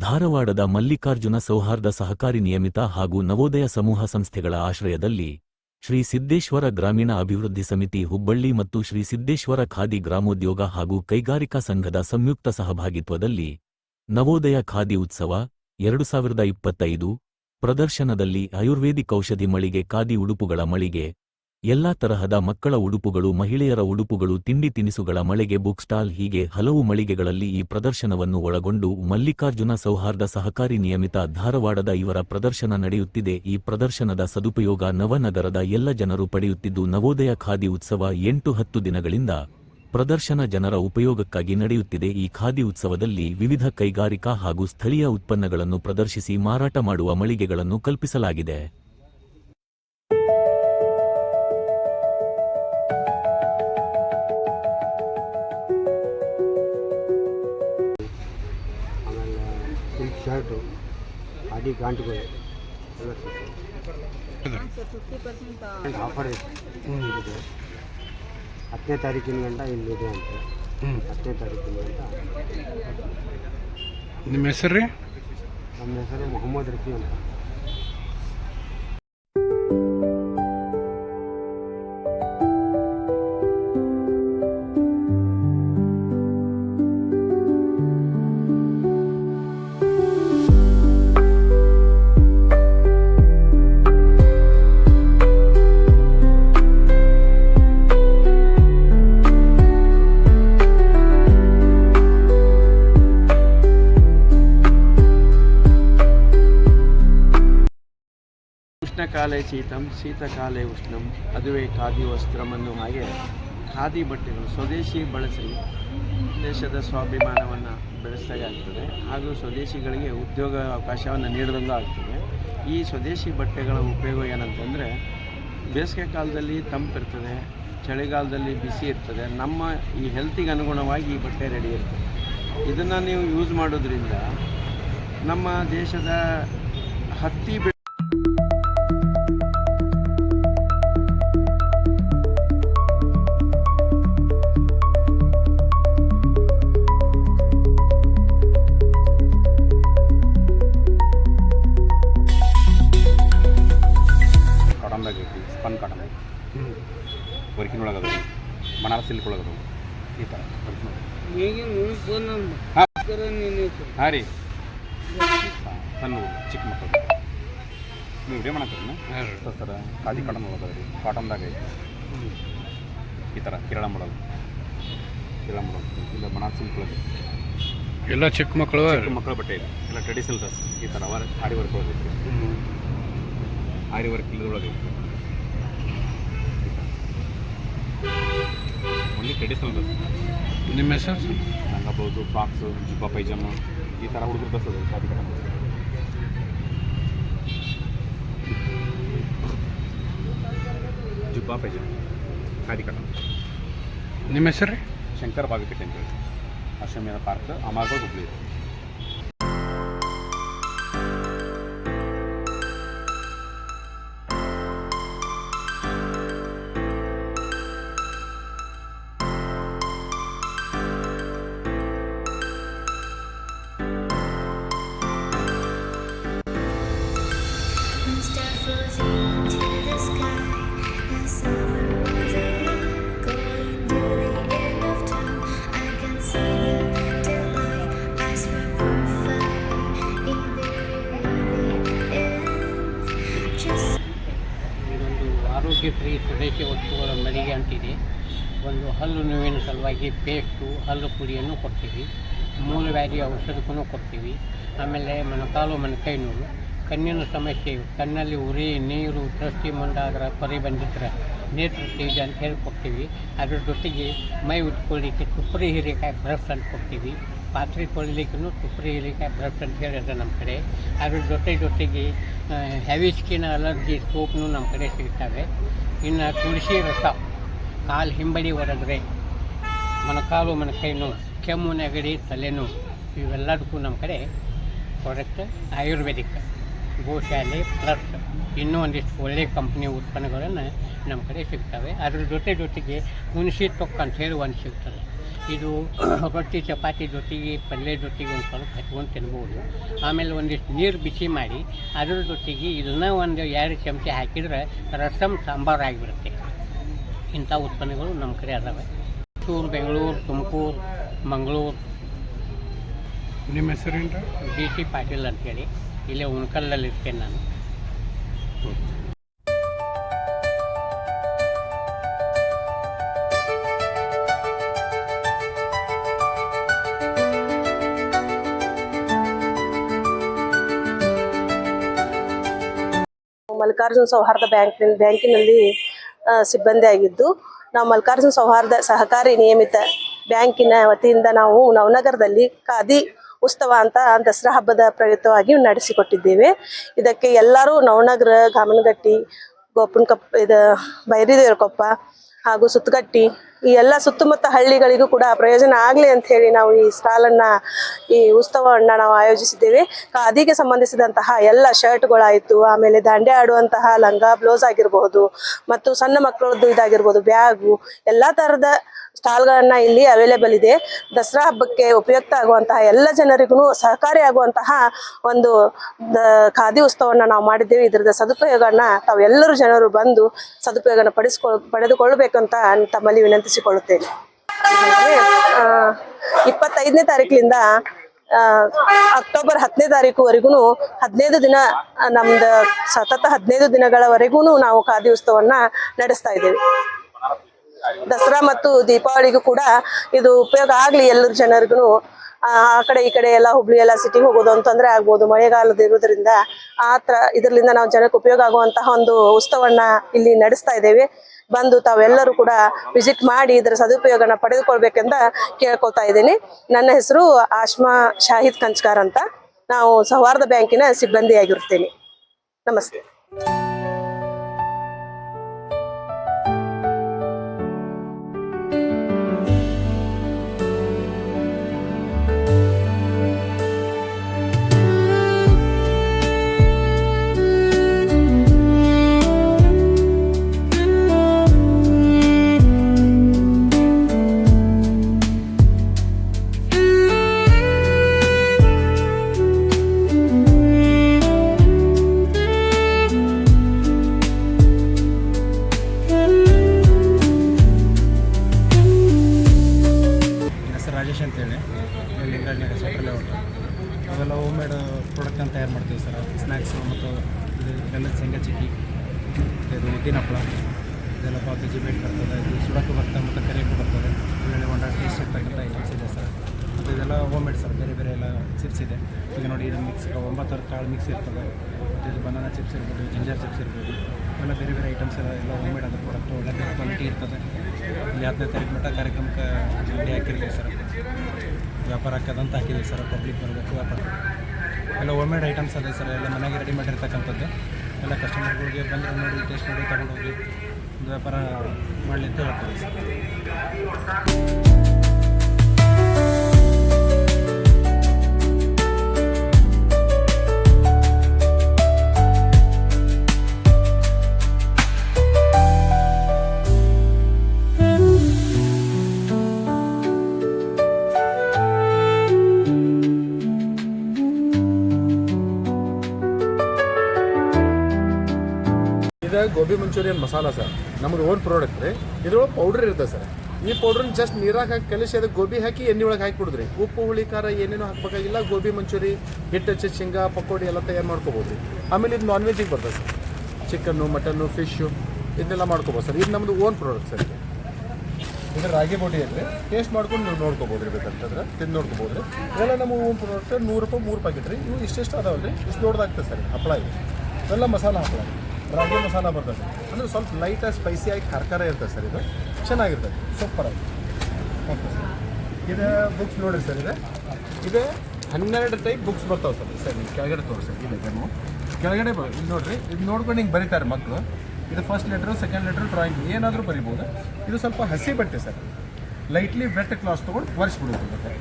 ಧಾರವಾಡದ ಮಲ್ಲಿಕಾರ್ಜುನ ಸೌಹಾರ್ದ ಸಹಕಾರಿ ನಿಯಮಿತ ಹಾಗೂ ನವೋದಯ ಸಮೂಹ ಸಂಸ್ಥೆಗಳ ಆಶ್ರಯದಲ್ಲಿ ಶ್ರೀ ಸಿದ್ದೇಶ್ವರ ಗ್ರಾಮೀಣ ಅಭಿವೃದ್ಧಿ ಸಮಿತಿ ಹುಬ್ಬಳ್ಳಿ ಮತ್ತು ಶ್ರೀ ಸಿದ್ದೇಶ್ವರ ಖಾದಿ ಗ್ರಾಮೋದ್ಯೋಗ ಹಾಗೂ ಕೈಗಾರಿಕಾ ಸಂಘದ ಸಂಯುಕ್ತ ಸಹಭಾಗಿತ್ವದಲ್ಲಿ ನವೋದಯ ಖಾದಿ ಉತ್ಸವ ಎರಡು ಸಾವಿರದ ಇಪ್ಪತ್ತೈದು ಪ್ರದರ್ಶನದಲ್ಲಿ ಆಯುರ್ವೇದಿಕ್ ಔಷಧಿ ಮಳಿಗೆ ಖಾದಿ ಉಡುಪುಗಳ ಮಳಿಗೆ ಎಲ್ಲಾ ತರಹದ ಮಕ್ಕಳ ಉಡುಪುಗಳು, ಮಹಿಳೆಯರ ಉಡುಪುಗಳು, ತಿಂಡಿ ತಿನಿಸುಗಳ ಮಳಿಗೆ, ಬುಕ್ ಸ್ಟಾಲ್ ಹೀಗೆ ಹಲವು ಮಳಿಗೆಗಳಲ್ಲಿ ಈ ಪ್ರದರ್ಶನವನ್ನು ಒಳಗೊಂಡು ಮಲ್ಲಿಕಾರ್ಜುನ ಸೌಹಾರ್ದ ಸಹಕಾರಿ ನಿಯಮಿತ ಧಾರವಾಡದ ಇವರ ಪ್ರದರ್ಶನ ನಡೆಯುತ್ತಿದೆ. ಈ ಪ್ರದರ್ಶನದ ಸದುಪಯೋಗ ನವನಗರದ ಎಲ್ಲ ಜನರು ಪಡೆಯುತ್ತಿದ್ದು, ನವೋದಯ ಖಾದಿ ಉತ್ಸವ ಎಂಟು ಹತ್ತು ದಿನಗಳಿಂದ ಪ್ರದರ್ಶನ ಜನರ ಉಪಯೋಗಕ್ಕಾಗಿ ನಡೆಯುತ್ತಿದೆ. ಈ ಖಾದಿ ಉತ್ಸವದಲ್ಲಿ ವಿವಿಧ ಕೈಗಾರಿಕಾ ಹಾಗೂ ಸ್ಥಳೀಯ ಉತ್ಪನ್ನಗಳನ್ನು ಪ್ರದರ್ಶಿಸಿ ಮಾರಾಟ ಮಾಡುವ ಮಳಿಗೆಗಳನ್ನು ಕಲ್ಪಿಸಲಾಗಿದೆ. ಅಡಿ ಗಾಂಟ್ಗಳು ಆಫರ್ ಇದೆ ಹತ್ತನೇ ತಾರೀಕಿನ ಗಂಟ ಇಲ್ಲಿದೆ ಅಂತ. ಹತ್ತನೇ ತಾರೀಕಿನ ಗಂಟ ನಿಮ್ಮ ಹೆಸರು ರೀ? ನಮ್ಮ ಹೆಸರು ಮೊಹಮ್ಮದ್ ರಫಿ ಅಂತ. ಉಷ್ಣಕಾಲೆ ಶೀತಂ ಶೀತಕಾಲೆ ಉಷ್ಣಂ, ಅದುವೇ ಖಾದಿ ವಸ್ತ್ರಂ ಅನ್ನೋ ಹಾಗೆ ಖಾದಿ ಬಟ್ಟೆಗಳು ಸ್ವದೇಶಿ ಬಳಸಿ ದೇಶದ ಸ್ವಾಭಿಮಾನವನ್ನು ಬೆಳೆಸಿದಾಗ್ತದೆ ಹಾಗೂ ಸ್ವದೇಶಿಗಳಿಗೆ ಉದ್ಯೋಗ ಅವಕಾಶವನ್ನು ನೀಡಿದಂಗೂ ಆಗ್ತದೆ. ಈ ಸ್ವದೇಶಿ ಬಟ್ಟೆಗಳ ಉಪಯೋಗ ಏನಂತಂದರೆ, ಬೇಸಿಗೆ ಕಾಲದಲ್ಲಿ ತಂಪಿರ್ತದೆ ಚಳಿಗಾಲದಲ್ಲಿ ಬಿಸಿ ಇರ್ತದೆ, ನಮ್ಮ ಈ ಹೆಲ್ತಿಗೆ ಅನುಗುಣವಾಗಿ ಈ ಬಟ್ಟೆ ರೆಡಿ ಇರ್ತದೆ ಇದನ್ನು ನೀವು ಯೂಸ್ ಮಾಡೋದ್ರಿಂದ ನಮ್ಮ ದೇಶದ ಹತ್ತಿ ಹಾಂ. ರೀ. ಹಾಂ, ಸಣ್ಣ ಚಿಕ್ಕ ಮಕ್ಕಳು. ನೀವು ವಿಡಿಯೋ ಮಾಡತ್ತೀರನ್ನ ಸರ್ ಖಾದಿ ಕಾಟನ್ ಒಳಗೆ ಅದ ರೀ ಕಾಟನ್ದಾಗ ಐತಿ. ಈ ಥರ ಕೇರಳ ಮಾಡಲ್. ಕೇರಳ ಮಾಡಲ್. ಇಲ್ಲ ಬನಾರಸ್ ಮಕ್ಕಳು ಎಲ್ಲ ಚಿಕ್ಕ ಮಕ್ಕಳು ಚಿಕ್ಕ ಮಕ್ಕಳ ಬಟ್ಟೆ ಇದೆ. ಎಲ್ಲ ಟ್ರೆಡಿಷನಲ್ ಡ್ರೆಸ್ ಈ ಥರ ಅವರ ಆರಿ ವರ್ಕ್ ಒಳಗೆ ಆರಿ ವರ್ಕ್ ಇಲ್ಲದೊಳಗೆ ಓನ್ಲಿ ಟ್ರೆಡಿಷನಲ್ ಡ್ರೆಸ್ ನಿಮ್ಮ ಹೆಸರು? ಬ್ಲೌಸು ಫ್ರಾಕ್ಸು ಜಿಬ್ಬ ಪೈಜಾಮ. ಈ ಥರ ಹುಡುಗರು ಬರ್ತದೆ ಖಾದಿ ಜುಬ್ಬಾ ಪೈಜಾಮ ಖಾದಿ ಕಟ ನಿಮ್ಮ ಹೆಸರು ರೀ? ಶಂಕರ್ ಬಾವಿಕಟ್ಟೆ ಅಂತೇಳಿ ಅಶ್ವಮೇಧ ಪಾರ್ಕ್ ಅಮಾರ್ಗೋಡ್ ಹುಬ್ಳಿ. ಆರೋಗ್ಯಶ್ರೀ ಸ್ವದೇಶಿ ವಸ್ತುಗಳ ಮಳಿಗೆ ಅಂತಿದೆ. ಒಂದು ಹಲ್ಲು ನೋವಿನ ಸಲುವಾಗಿ ಪೇಸ್ಟು ಹಲ್ಲು ಪುಡಿಯನ್ನು ಕೊಡ್ತೀವಿ. ಮೂಲವ್ಯಾಧಿ ಔಷಧಕ್ಕೂ ಕೊಡ್ತೀವಿ. ಆಮೇಲೆ ಮೊಣಕಾಲು ಮೊಣಕೈ ನೋವು. ಕಣ್ಣಿನ ಸಮಸ್ಯೆ ಕಣ್ಣಲ್ಲಿ ಉರಿ, ನೀರು ದೃಷ್ಟಿ ಮುಂದಾದ್ರೆ ಪರಿ ತೇಜ ಅಂತ ಹೇಳಿ ಕೊಡ್ತೀವಿ ಅದ್ರ ಜೊತೆಗೆ ಮೈ ಉಟ್ಕೊಳ್ಳಿಕ್ಕೆ ತುಪ್ಪರಿ ಹೀರೆಕಾಯಿ ಬ್ರಷ್ ಅಂತ ಕೊಡ್ತೀವಿ. ಪಾತ್ರೆ ತೊಳಿಲಿಕ್ಕೂ ತುಪ್ಪರಿ ಹೀರೆಕಾಯಿ ಬ್ರಷ್ ಅಂತ ಹೇಳಿದ್ರೆ ನಮ್ಮ ಕಡೆ. ಅದ್ರ ಜೊತೆ ಜೊತೆಗೆ ಹೆವಿ ಸ್ಕಿನ್ ಅಲರ್ಜಿ ಸೋಪ್ನು ನಮ್ಮ ಕಡೆ ಸಿಗ್ತವೆ. ಇನ್ನು ತುಳಸಿ ರಸ, ಕಾಲು ಹಿಂಬಡಿ ಒಡೆದ್ರೆ ಮೊಣಕಾಲು, ಮೊಣಕೈನು, ಕೆಮ್ಮು ನೆಗಡಿ, ತಲೆನೋವು, ಇವೆಲ್ಲದಕ್ಕೂ ನಮ್ಮ ಕಡೆ ಪ್ರಾಡಕ್ಟ್ ಆಯುರ್ವೇದಿಕ್. ಗೋಶಾಲೆ ಪ್ಲಸ್ ಇನ್ನೂ ಒಂದಿಷ್ಟು ಒಳ್ಳೆಯ ಕಂಪ್ನಿ ಉತ್ಪನ್ನಗಳನ್ನು ನಮ್ಮ ಕಡೆ ಸಿಗ್ತವೆ. ಅದ್ರ ಜೊತೆ ಜೊತೆಗೆ ಹುಣಸಿ ತೊಕ್ಕ ಅಂತ ಹೇಳಿ ಒಂದು ಸಿಗ್ತದೆ. ಇದು ರೊಟ್ಟಿ ಚಪಾತಿ ಜೊತೆಗೆ ಪಲ್ಯ ಜೊತೆಗೆ ಒಂದು ಸ್ವಲ್ಪ ಹಚ್ಕೊಂಡು ತಿನ್ಬೋದು. ಆಮೇಲೆ ಒಂದಿಷ್ಟು ನೀರು ಬಿಸಿ ಮಾಡಿ ಅದ್ರ ಜೊತೆಗೆ ಇದನ್ನ ಒಂದು ಎರಡು ಚಮಚ ಹಾಕಿದರೆ ರಸಮ್ ಸಾಂಬಾರು ಆಗಿಬಿಡುತ್ತೆ. ಇಂಥ ಉತ್ಪನ್ನಗಳು ನಮ್ಮ ಕಡೆ ಅದಾವೆ. ಚೂರು ಬೆಂಗಳೂರು ತುಮಕೂರು ಮಂಗಳೂರು. ನಿಮ್ಮ ಹೆಸರೇನು ಡಿ ಸಿ ಪಾಟೀಲ್ ಅಂತೇಳಿ. ಇಲ್ಲೇ ಉಣ್ಕಲ್ಲಲ್ಲಿ ಇರ್ತೇನೆ ನಾನು. ಮಲ್ಲಿಕಾರ್ಜುನ ಸೌಹಾರ್ದ ಬ್ಯಾಂಕ್ ಬ್ಯಾಂಕಿನಲ್ಲಿ ಸಿಬ್ಬಂದಿ ಆಗಿದ್ದು, ನಾವು ಮಲ್ಲಿಕಾರ್ಜುನ ಸೌಹಾರ್ದ ಸಹಕಾರಿ ನಿಯಮಿತ ಬ್ಯಾಂಕಿನ ವತಿಯಿಂದ ನಾವು ನವನಗರದಲ್ಲಿ ಖಾದಿ ಉತ್ಸವ ಅಂತ ದಸರಾ ಹಬ್ಬದ ಪ್ರಯುಕ್ತವಾಗಿ ನಡೆಸಿಕೊಟ್ಟಿದ್ದೇವೆ. ಇದಕ್ಕೆ ಎಲ್ಲರೂ ನವನಗರ, ಗಾಮನಗಟ್ಟಿ ಗೋಪನಕೊಪ್ಪ ಇದು ಬೈರಿದೇವ್ರ ಕೊಪ್ಪ ಹಾಗೂ ಸುತ್ತಗಟ್ಟಿ ಈ ಎಲ್ಲ ಸುತ್ತಮುತ್ತ ಹಳ್ಳಿಗಳಿಗೂ ಕೂಡ ಪ್ರಯೋಜನ ಆಗಲಿ ಅಂತ ಹೇಳಿ ನಾವು ಈ ಸ್ಟಾಲನ್ನ, ಈ ಉತ್ಸವವನ್ನ ನಾವು ಆಯೋಜಿಸಿದ್ದೇವೆ. ಖಾದಿಗೆ ಸಂಬಂಧಿಸಿದಂತಹ ಎಲ್ಲ ಶರ್ಟ್ಗಳಾಯಿತು, ಆಮೇಲೆ ದಾಂಡೆ ಆಡುವಂತಹ ಲಂಗ, ಬ್ಲೌಸ್ ಆಗಿರಬಹುದು ಮತ್ತು ಸಣ್ಣ ಮಕ್ಕಳದ್ದು ಇದಾಗಿರ್ಬೋದು, ಬ್ಯಾಗು, ಎಲ್ಲ ಸ್ಟಾಲ್ ಸ್ಟಾಲ್ಗಳನ್ನ ಇಲ್ಲಿ ಅವೈಲೇಬಲ್ ಇದೆ. ದಸರಾ ಹಬ್ಬಕ್ಕೆ ಉಪಯುಕ್ತ ಆಗುವಂತಹ ಎಲ್ಲ ಜನರಿಗೂ ಸಹಕಾರಿ ಆಗುವಂತಹ ಒಂದು ಖಾದಿ ಉತ್ಸವವನ್ನ ನಾವು ಮಾಡಿದ್ದೇವೆ. ಇದರದ ಸದುಪಯೋಗನ ತಾವೆಲ್ಲರೂ ಜನರು ಬಂದು ಸದುಪಯೋಗನ ಪಡಿಸ್ಕೊಳ್ ಪಡೆದುಕೊಳ್ಳಬೇಕಂತ ತಮ್ಮಲ್ಲಿ ವಿನಂತಿಸಿಕೊಳ್ಳುತ್ತೇನೆ ಇಪ್ಪತ್ತೈದನೇ ತಾರೀಕಿನಿಂದ ಅಕ್ಟೋಬರ್ ಹತ್ತನೇ ತಾರೀಕುವರೆಗೂ ಹದಿನೈದು ದಿನ ನಮ್ದು ಸತತ ಹದಿನೈದು ದಿನಗಳವರೆಗೂ ನಾವು ಖಾದಿ ಉತ್ಸವವನ್ನು ನಡೆಸ್ತಾ ಇದ್ದೇವೆ. ದಸರಾ ಮತ್ತು ದೀಪಾವಳಿಗೂ ಕೂಡ ಇದು ಉಪಯೋಗ ಆಗಲಿ ಎಲ್ಲರ ಜನರಿಗೂ. ಆ ಕಡೆ ಈ ಕಡೆ ಎಲ್ಲ ಹುಬ್ಳಿ ಎಲ್ಲ ಸಿಟಿಗೆ ಹೋಗೋದು ಅಂತಂದ್ರೆ ಆಗ್ಬೋದು. ಮಳೆಗಾಲದ ಇರೋದ್ರಿಂದ ಆ ತರ ಇದರಿಂದ ನಾವು ಜನಕ್ಕೆ ಉಪಯೋಗ ಆಗುವಂತಹ ಒಂದು ಉತ್ಸವನ್ನ ಇಲ್ಲಿ ನಡೆಸ್ತಾ ಇದ್ದೇವೆ. ಬಂದು ತಾವೆಲ್ಲರೂ ಕೂಡ ವಿಸಿಟ್ ಮಾಡಿ ಇದರ ಸದುಪಯೋಗನ ಪಡೆದುಕೊಳ್ಬೇಕೆಂದ ಕೇಳ್ಕೊತಾ ಇದ್ದೀನಿ. ನನ್ನ ಹೆಸರು ಆಶ್ಮಾ ಶಾಹಿದ್ ಕಂಚ್ಕಾರ್ ಅಂತ. ನಾವು ಸೌಹಾರ್ದ ಬ್ಯಾಂಕಿನ ಸಿಬ್ಬಂದಿಯಾಗಿರುತ್ತೇನೆ. ನಮಸ್ತೆ. ಇದು ಬೆಲ್ಲದ ಶೇಂಗಾ ಚಿಕ್ಕಿ ಇದು ಉದ್ದಿನ ಹಪ್ಪಳ ಇದೆಲ್ಲ ಪಾವ್ ಕೆ ಬರ್ತದೆ ಇದು ಸುಡಕ್ಕೂ ಬರ್ತದೆ ಮತ್ತು ಕರಿಯಕ್ಕೂ ಬರ್ತದೆ ಒಳ್ಳೆ ಒಂಡ ಟೇಸ್ಟ್ ಇರ್ತಕ್ಕಂಥ ಐಟಮ್ಸ್ ಇದೆ ಸರ್ ಮತ್ತು ಇದೆಲ್ಲ ಹೋಮ್ ಮೇಡ್ ಸರ್ ಬೇರೆ ಬೇರೆ ಎಲ್ಲ ಚಿಪ್ಸ್ ಇದೆ ಈಗ ನೋಡಿ ಇದು ಮಿಕ್ಸ್ ಒಂಬತ್ತು ಕಾಳು ಮಿಕ್ಸ್ ಇರ್ತದೆ ಮತ್ತು ಇದು ಬನಾನಾ ಚಿಪ್ಸ್ ಇರ್ಬೋದು ಜಿಂಜರ್ ಚಿಪ್ಸ್ ಇರ್ಬೋದು ಎಲ್ಲ ಬೇರೆ ಬೇರೆ ಐಟಮ್ಸ್ ಎಲ್ಲ ಎಲ್ಲ ಹೋಮ್ ಮೇಡ್ ಅದ್ರ ಪ್ರಾಡಕ್ಟ್ ಒಳ್ಳೆ ಕ್ವಾಲಿಟಿ ಇರ್ತದೆ ಇಲ್ಲಿ ಹತ್ತನೇ ತಾರೀಕು ಮಟ್ಟ ಕಾರ್ಯಕ್ರಮಕ್ಕೆ ಹಾಕಿರ್ತೀವಿ ಸರ್ ವ್ಯಾಪಾರ ಹಾಕೋದಂತ ಹಾಕಿದ್ದೀವಿ ಸರ್ ಪಬ್ಲಿಕ್ ಬರಬೇಕು ವ್ಯಾಪಾರ ಎಲ್ಲ ಹೋಮ್ ಮೇಡ್ ಐಟಮ್ಸ್ ಅದೇ ಸರ್, ಎಲ್ಲ ಮನೆಗೆ ರೆಡಿ ಮಾಡಿರ್ತಕ್ಕಂಥದ್ದು. ಎಲ್ಲ ಕಸ್ಟಮರ್ಗಳಿಗೆ ಬಂದರೆ ನೋಡಿ ಟೇಸ್ಟ್ ನೋಡಿ ತಗೊಂಡು ಹೋಗಿ ಒಂದು ವ್ಯಾಪಾರ ಮಾಡಲಿ ಅಂತ ಹೇಳ್ತೀವಿ ಸರ್. ಇದು, ಗೋಬಿ ಮಂಚೂರಿಯನ್ ಮಸಾಲ ಸರ್. ನಮ್ದು ಓನ್ ಪ್ರಾಡಕ್ಟ್ ರೀ. ಇದ್ರೊಳಗೆ ಪೌಡ್ರ್ ಇರುತ್ತೆ ಸರ್. ಈ ಪೌಡ್ರನ್ನ ಜಸ್ಟ್ ನೀರಾಗ ಹಾಕಿ ಕಲಿಸಿ ಅದಕ್ಕೆ ಗೋಬಿ ಹಾಕಿ ಎಣ್ಣೆ ಒಳಗೆ ಹಾಕಿ ಕೊಡಿದ್ರಿ ಉಪ್ಪು, ಹುಳಿ, ಖಾರ ಏನೇನು ಹಾಕಬೇಕಾಗಿಲ್ಲ. ಗೋಬಿ ಮಂಚೂರಿ, ಹಿಟ್ಟು ಹಚ್ಚಿ ಶೇಂಗಾ, ಪಕೋಡಿ ಎಲ್ಲ ತಯಾರು ಮಾಡ್ಕೋಬೋದು ರೀ ಆಮೇಲೆ ಇದು ನಾನ್ ವೆಜ್ಜಿಗೆ ಬರ್ತದೆ ಸರ್. ಚಿಕನ್ನು ಮಟನ್ನು ಫಿಶ್ಶು ಇದನ್ನೆಲ್ಲ ಮಾಡ್ಕೋಬೋದು ಸರ್. ಇದು ನಮ್ಮದು ಓನ್ ಪ್ರಾಡಕ್ಟ್ ಸರ್ ಇದು. ರಾಗಿ ಬೋಟಿ ಅಂದರೆ ಟೇಸ್ಟ್ ಮಾಡ್ಕೊಂಡು ನೀವು ನೋಡ್ಕೋಬೋದು ರೀ ಬೇಕಂತಂದ್ರೆ ತಿಂದು ನೋಡ್ಕೋಬೋದು ರೀ ಇದೆಲ್ಲ ನಮ್ಮ ಓನ್ ಪ್ರಾಡಕ್ಟ್ ನೂರು ರೂಪಾಯಿ ಮೂರು ಪ್ಯಾಕೆಟ್ ರೀ. ಇವು ಇಷ್ಟಿಷ್ಟು ಅದಾವಲ್ಲ ರೀ ಇಷ್ಟು ದೊಡ್ಡದಾಗ್ತದೆ ಸರ್. ಹಪ್ಪಳ ಇದೆ. ಇವೆಲ್ಲ ಮಸಾಲ ಹಪ್ಪಳ ರಾಗಿ ಮಸಾಲ ಬರ್ತದೆ. ಅಂದರೆ ಸ್ವಲ್ಪ ಲೈಟಾಗಿ ಸ್ಪೈಸಿಯಾಗಿ ಖಾರ ಇರ್ತದೆ ಸರ್ ಇದು. ಚೆನ್ನಾಗಿರ್ತದೆ. ಸೂಪರಾಗಿ ಓಕೆ ಸರ್ ಇದು ಬುಕ್ಸ್ ನೋಡಿರಿ ಸರ್ ಇದೆ. ಇದೆ ಹನ್ನೆರಡು ಟೈಪ್ ಬುಕ್ಸ್ ಬರ್ತಾವೆ ಸರ್ ಸರ್ ನೀವು ಕೆಳಗಡೆ ತೋರಿಸಿ ಇದೆ ಡೆಮೋ ಕೆಳಗಡೆ ಬ ಇದು ನೋಡಿರಿ ಇದು ನೋಡ್ಕೊಂಡು ಹಿಂಗೆ ಬರೀತಾರೆ ಮಕ್ಕಳು ಇದು first letter second letter drawing ಏನಾದರೂ ಬರಿಬೋದು ಇದು ಸ್ವಲ್ಪ ಹಸಿ ಬಟ್ಟೆ ಸರ್ ಲೈಟ್ಲಿ ವೆಟ್ ಕ್ಲಾಸ್ ತೊಗೊಂಡು ಒರೆಸ್ಬಿಡುತ್ತೆ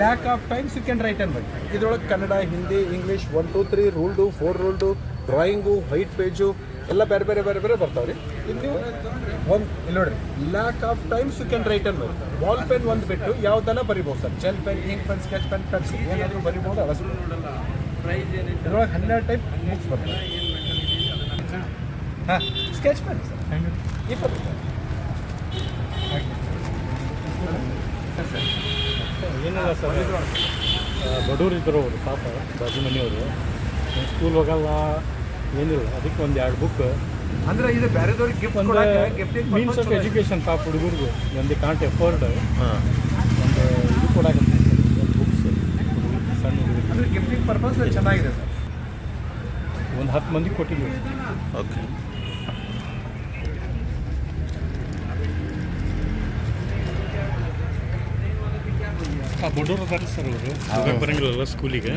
lack of time second right and ಇದರೊಳಗೆ Kannada, Hindi English one two three ruled four ruled drawing white page ಎಲ್ಲ ಬೇರೆ ಬೇರೆ ಬೇರೆ ಬೇರೆ ಬರ್ತಾವೆ ರೀ. ಇದು ನೀವು ಒಂದು, ಇಲ್ಲಿ ನೋಡ್ರಿ lack of times you can write on wall pen ಒಂದು ಬಿಟ್ಟು ಯಾವ್ದೆಲ್ಲ ಬರಿಬೋದು sir. Gel pen ink pen sketch pen pencil ಏನಾದರೂ ಬರಿಬೋದು ಅಳಿಸ್ಬೋದು ಇದ್ರೊಳಗೆ ಹನ್ನೆರಡು ಟೈಪ್ ಬುಕ್ಸ್ ಹಾಂ ಸ್ಕೆಚ್ ಪೆನ್ ಸರ್. ಇಪ್ಪತ್ತು ಏನಿಲ್ಲ ಸರ್. ಬಡವ್ರು ಇದ್ರು ಅವರು, ಪಾಪ, ಬಾಜು ಮನೆಯವರು. ಸ್ಕೂಲ್ ಹೋಗಲ್ಲ ಏನಿಲ್ಲ ಅದಕ್ಕೆ ಒಂದು ಎರಡು ಬುಕ್ ಅಂದ್ರೆ ಇದು ಬೇರೆದವ್ರಿಗೆ ಗಿಫ್ಟ್ ಒಂದು ಕೊಡಕ್ಕೆ ಗಿಫ್ಟಿಂಗ್ ಮೀನ್ಸ್ ಆಫ್ ಎಜುಕೇಶನ್ ಪಾಪ ಹುಡುಗರಿಗೆ ಒಂದು ಕಾಂಟ್ ಎಫರ್ಡ್ ಒಂದು ಇದು ಕೂಡ ಒಂದು ಬುಕ್ಸ್ ಸಣ್ಣ ಹುಡುಗರಿಗೆ. ಅಂದ್ರೆ ಗಿಫ್ಟಿಂಗ್ ಪರ್ಪಸ್ ಚೆನ್ನಾಗಿದೆ ಸರ್. ಒಂದು ಹತ್ತು ಮಂದಿಗೆ ಕೊಟ್ಟಿದ್ದೀವಿ ಓಕೆ. ಆ ಬಡವರು ಅದಾರ ಸರ್ ಅವರು ಬರಂಗಿಲ್ಲಲ್ಲ ಸ್ಕೂಲಿಗೆ.